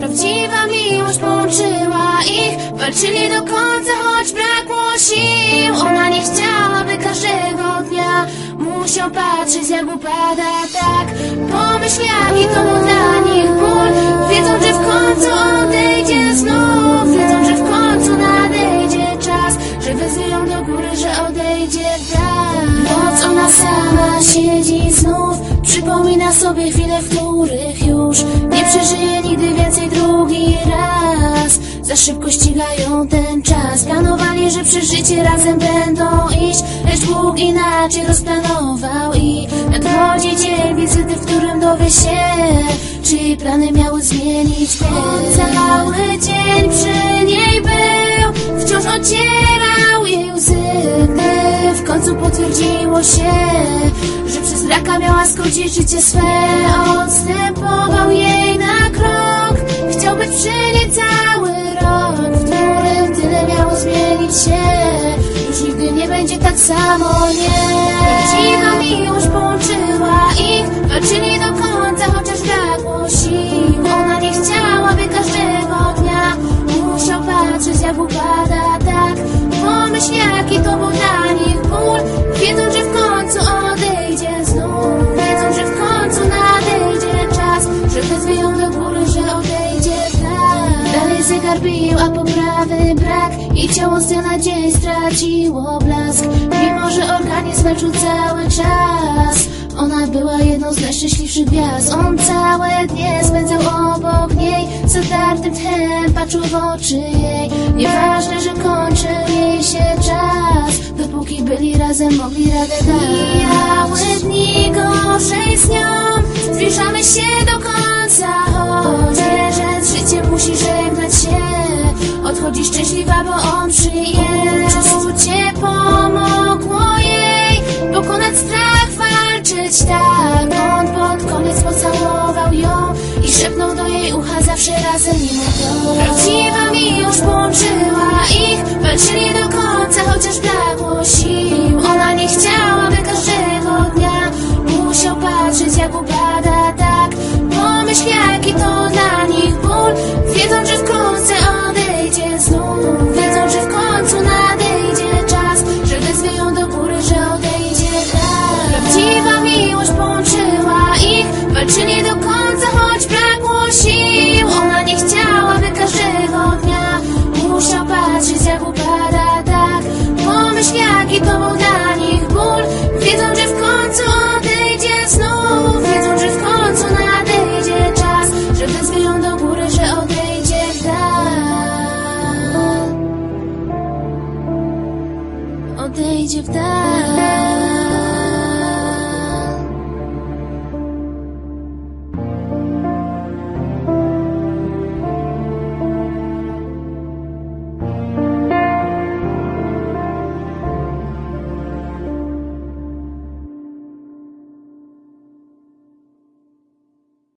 Prawdziwa miłość połączyła ich Walczyli do końca, choć brakło sił. Ona nie chciała, by każdego dnia Musiał patrzeć jak upada tak. Pomyśl jaki to był dla nich ból. Wiedzą, że w końcu odejdzie znów. Wiedzą, że w końcu nadejdzie czas Że wezwie ją do góry, że odejdzie w dal. Noc ona sama siedzi znów Przypomina sobie chwile, w których już Nie przeżyje nigdy więcej drugi raz. Za szybko ścigają ten czas. Planowali, że przy życie razem będą iść. Lecz Bóg inaczej rozplanował I nadchodzi dzień wizyty, w którym dowie się Czy plany miały zmienić. Cały dzień przy niej był Wciąż Gdy w końcu potwierdziło się Że przez raka miała skrócić życie swe. Odstępował jej na krok. Chciał być przy niej cały rok W którym tyle miało zmienić się. Już nigdy nie będzie tak samo, nie. Prawdziwa miłość połączyła ich. Walczyli do końca, chociaż brakło sił. Ona nie chciała, by każdego dnia. Musiał patrzeć jak upada tak. Pomyśl jaki to był zegar bił, a poprawy brak. I ciało z dnia na dzień straciło blask. Mimo, że organizm walczył cały czas ona była jedną z najszczęśliwszych gwiazd. On całe dnie spędzał obok niej Zatartym tchem patrzył w oczy jej. Nieważne, że kończy jej się czas Dopóki byli razem, mogli radę dać. Mijały dni gorzej z nią Odchodzi szczęśliwa, bo on przyjdzie Uczucie pomogło jej Pokonać strach, walczyć tak. On pod koniec pocałował ją I szepnął do jej ucha zawsze razem mimo to dal Odejdzie w dal